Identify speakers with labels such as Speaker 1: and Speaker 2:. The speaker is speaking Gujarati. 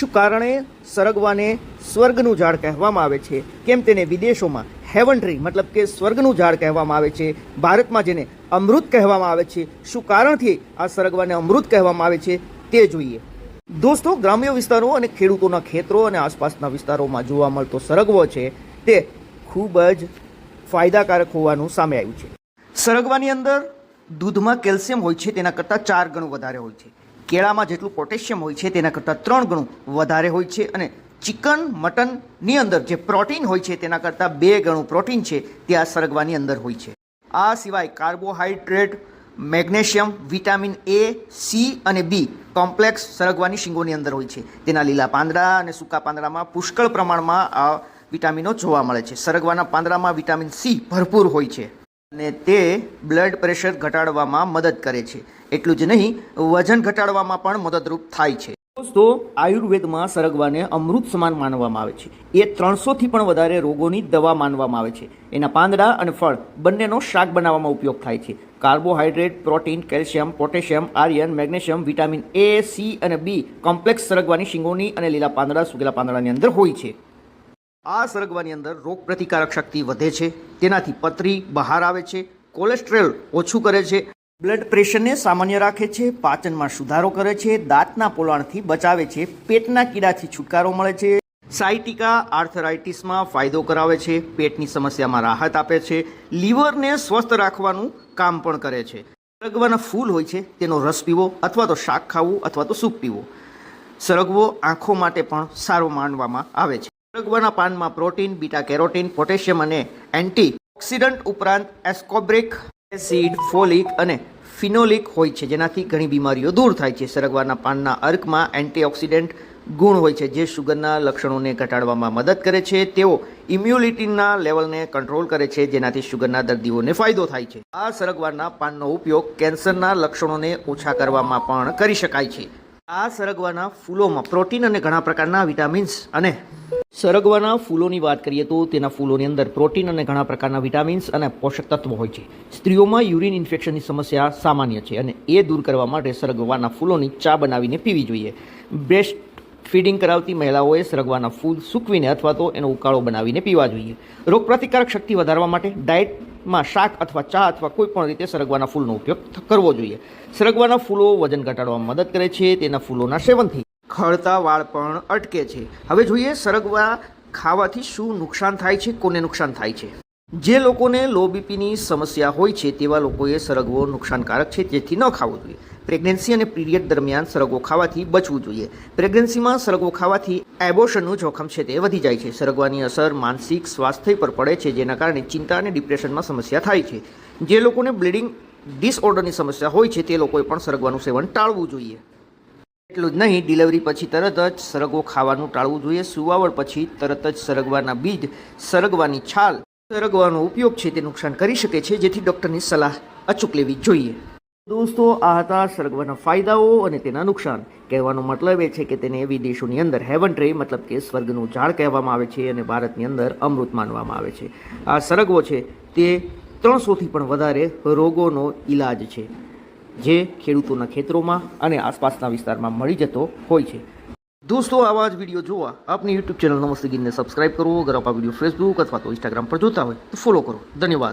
Speaker 1: શું કારણે સરગવાને સ્વર્ગનું ઝાડ કહેવામાં આવે છે. કેમ તેને વિદેશોમાં હેવન ટ્રી મતલબ કે સ્વર્ગનું ઝાડ કહેવામાં આવે છે. ભારતમાં જેને અમૃત કહેવામાં આવે છે. શું કારણથી આ સરગવાને અમૃત કહેવામાં આવે છે તે જોઈએ. દોસ્તો, ગ્રામ્ય વિસ્તારો અને ખેડૂતોના ખેતરો અને આસપાસના વિસ્તારોમાં જોવા મળતો સરગવો છે તે ખૂબ જ ફાયદાકારક હોવાનું સામે આવ્યું છે. સરગવાની અંદર દૂધમાં કેલ્શિયમ હોય છે, તેના કરતાં ચાર ગણું વધારે હોય છે. કેળામાં જેટલું પોટેશિયમ હોય છે તેના કરતાં ત્રણ ગણું વધારે હોય છે અને ચિકન મટનની અંદર જે પ્રોટીન હોય છે તેના કરતાં બે ગણું પ્રોટીન છે તે આ સરગવાની અંદર હોય છે. આ સિવાય carbohydrate magnesium, vitamin A C અને બી કોમ્પ્લેક્સ સરગવાની શીંગોની અંદર હોય છે. તેના લીલા પાંદડા અને સૂકા પાંદડામાં પુષ્કળ પ્રમાણમાં આ વિટામિનો જોવા મળે છે. સરગવાના પાંદડામાં વિટામિન સી ભરપૂર હોય છે. અને તે બ્લડ પ્રેશર ઘટાડવામાં મદદ કરે છે. એટલું જ નહીં, વજન ઘટાડવામાં પણ મદદરૂપ થાય છે. દોસ્તો, આયુર્વેદમાં સરગવાને અમૃત સમાન માનવામાં આવે છે. એ ત્રણસોથી પણ વધારે રોગોની દવા માનવામાં આવે છે. એના પાંદડા અને ફળ બંનેનો શાક બનાવવામાં ઉપયોગ થાય છે. Carbohydrate protein, calcium, potassium, iron, magnesium, vitamin A C અને બી કોમ્પ્લેક્સ સરગવાની શીંગોની અને લીલા પાંદડા સુકેલા પાંદડાની અંદર હોય છે. આ સરગવાની અંદર રોગ પ્રતિકારક શક્તિ વધે છે. તેનાથી પથરી, બહાર આવે છે. કોલેસ્ટ્રોલ ઓછું કરે છે. બ્લડ પ્રેશરને સામાન્ય રાખે છે. પાચનમાં સુધારો કરે છે. દાંતના પોલાણથી બચાવે છે. પેટના કીડાથી છુટકારો મળે છે. સાયટિકા આર્થરાઇટિસમાં ફાયદો કરાવે છે. પેટની સમસ્યામાં રાહત આપે છે. લીવરને સ્વસ્થ રાખવાનું કામ પણ કરે છે. સરગવાના ફૂલ હોય છે. તેનો રસ પીવો અથવા તો શાક ખાવું અથવા તો સૂપ પીવો. સરગવો આંખો માટે પણ સારો માનવામાં આવે છે. સરગવાના પાનમાં પ્રોટીન બીટા કેરોટીન પોટેશિયમ અને એન્ટી ઓક્સિડન્ટ ઉપરાંત એસ્કોબ્રિક એસિડ, ફોલિક અને ફિનોલિક હોય છે. જેનાથી ઘણી બીમારીઓ દૂર થાય છે. સરગવાના પાનના અર્કમાં એન્ટીઓક્સિડન્ટ ગુણ હોય છે, જે શુગરના લક્ષણોને ઘટાડવામાં મદદ કરે છે. તેઓ ઇમ્યુનિટીના લેવલને કંટ્રોલ કરે છે, જેનાથી શુગરના દર્દીઓને ફાયદો થાય છે. આ સરગવાના પાનનો ઉપયોગ કેન્સરના લક્ષણોને ઓછા કરવામાં પણ કરી શકાય છે. આ સરગવાના ફૂલોમાં પ્રોટીન અને ઘણા પ્રકારના વિટામિન્સ અને સરગવાના ફૂલોની વાત કરીએ તો તેના ફૂલોની અંદર પ્રોટીન અને ઘણા પ્રકારના વિટામિન્સ અને પોષક તત્વો હોય છે. સ્ત્રીઓમાં યુરિન ઇન્ફેક્શનની સમસ્યા સામાન્ય છે અને એ દૂર કરવા માટે સરગવાના ફૂલોની ચા બનાવીને પીવી જોઈએ. બ્રેસ્ટ ફીડિંગ કરાવતી મહિલાઓએ સરગવાના ફૂલ સૂકવીને અથવા તો એનો ઉકાળો બનાવીને પીવા જોઈએ. રોગપ્રતિકારક શક્તિ વધારવા માટે ડાયટમાં શાક અથવા ચા અથવા કોઈ પણ રીતે સરગવાના ફૂલનો ઉપયોગ કરવો જોઈએ. સરગવાના ફૂલો વજન ઘટાડવામાં મદદ કરે છે, તેના ફૂલોના સેવનથી. ખળતા વાળ પણ અટકે છે. હવે જોઈએ સરગવા ખાવાથી શું નુકસાન થાય છે, કોને નુકસાન થાય છે? જે લોકોને લો બીપીની સમસ્યા હોય છે, તેવા લોકોએ સરગવો નુકસાનકારક છે તેથી ન ખાવો જોઈએ. પ્રેગ્નન્સી અને પીરિયડ દરમિયાન સરગવો ખાવાથી બચવું જોઈએ. પ્રેગ્નન્સીમાં સરગવો ખાવાથી એબોશનનું જોખમ છે, તે વધી જાય છે. સરગવાની અસર માનસિક સ્વાસ્થ્ય પર પડે છે, જેના કારણે ચિંતા અને ડિપ્રેશનમાં સમસ્યા થાય છે. જે લોકોને બ્લીડિંગ ડિસઓર્ડરની સમસ્યા હોય છે, તે લોકોએ પણ સરગવાનું સેવન ટાળવું જોઈએ. એટલું જ નહીં, ડિલિવરી પછી તરત જ સરગવો ખાવાનું ટાળવું જોઈએ. સુવાવડ પછી તરત જ સરગવાના બીજ, સરગવાની છાલ, સરગવાનો ઉપયોગ છે તે નુકસાન કરી શકે છે, જેથી ડૉક્ટરની સલાહ અચૂક લેવી જોઈએ. દોસ્તો, આ હતા સરગવાના ફાયદાઓ અને તેના નુકસાન. કહેવાનો મતલબ એ છે કે તેને વિદેશોની અંદર હેવન ટ્રે, મતલબ કે સ્વર્ગનું ઝાડ કહેવામાં આવે છે અને ભારતની અંદર અમૃત માનવામાં આવે છે. આ સરગવો છે તે ત્રણસોથી પણ વધારે રોગોનો ઈલાજ છે. જે ખેડૂતોના ખેતરોમાં અને આસપાસના વિસ્તારમાં મળી જતો હોય છે. દોસ્તો, આવા જ વીડિયો જોવા આપની યુટ્યુબ ચેનલ નમસ્તે ગીરને સબસ્ક્રાઇબ કરો. અગર આપ આ વીડિયો ફેસબુક અથવા તો ઇન્સ્ટાગ્રામ પર જોતા હોય તો ફોલો કરો. ધન્યવાદ.